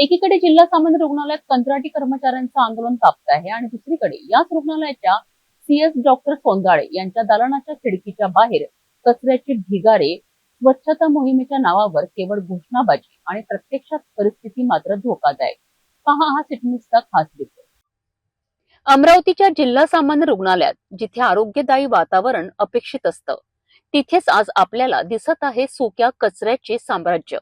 एकीकडे जिल्हा सामान्य रुग्णालयात कंत्राटी कर्मचाऱ्यांचं आंदोलन तापत आहे आणि दुसरीकडे याच रुग्णालयाच्या सीएस डॉक्टर सोंदाळे यांच्या दालनाच्या खिडकीच्या बाहेर कचऱ्याचे ढिगारे स्वच्छता मोहिमेच्या नावावर केवळ घोषणाबाजी आणि प्रत्यक्षात परिस्थिती मात्र धोकादायक. पहा हा सिटनीसचा खास रिपोर्ट अमरावतीच्या जिल्हा सामान्य रुग्णालयात जिथे आरोग्यदायी वातावरण अपेक्षित असतं तिथेच आज आपल्याला दिसत आहे सुक्या कचऱ्याचे साम्राज्य.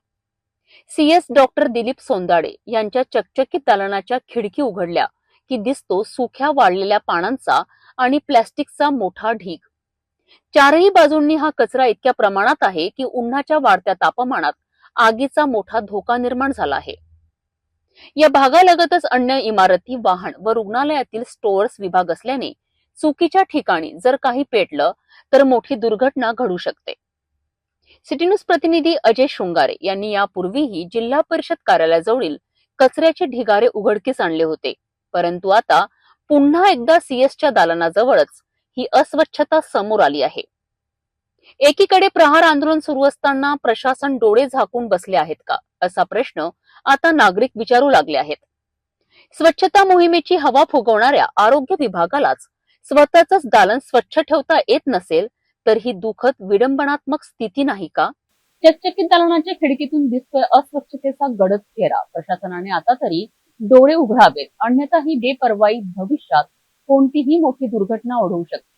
सीएस डॉक्टर दिलीप सोंदाडे यांच्या चकचकीत दालनाच्या खिडकी उघडल्या की दिसतो सुख्या वाळलेल्या पानांचा आणि प्लॅस्टिकचा मोठा ढीग. चारही बाजूंनी हा कचरा इतक्या प्रमाणात आहे की उन्हाच्या वाढत्या तापमानात आगीचा मोठा धोका निर्माण झाला आहे. या भागालगतच अन्य इमारती वाहन व रुग्णालयातील स्टोअर्स विभाग असल्याने चुकीच्या ठिकाणी जर काही पेटलं तर मोठी दुर्घटना घडू शकते. सिटी न्यूज प्रतिनिधी अजय शृंगारे यांनी यापूर्वीही जिल्हा परिषद कार्यालयाजवळील कचऱ्याचे ढिगारे उघडकीस आणले होते. परंतु आता पुन्हा एकदा सीएसच्या दालनाजवळच ही अस्वच्छता समोर आली आहे. एकीकडे प्रहार आंदोलन सुरू असताना प्रशासन डोळे झाकून बसले आहेत का? असा प्रश्न आता नागरिक विचारू लागले आहेत. स्वच्छता मोहिमेची हवा फुगवणाऱ्या आरोग्य विभागालाच स्वतःच दालन स्वच्छ ठेवता येत नसेल तर ही दुःखद विडंबनात्मक स्थिती नाही का? चकचकीत दालनाच्या खिडकीतून दिसतोय अस्वच्छतेचा गडद चेहरा प्रशासनाने आता तरी डोळे उघडावेत. अन्यथा ही बेपर्वाई भविष्यात कोणतीही मोठी दुर्घटना ओढवू शकते.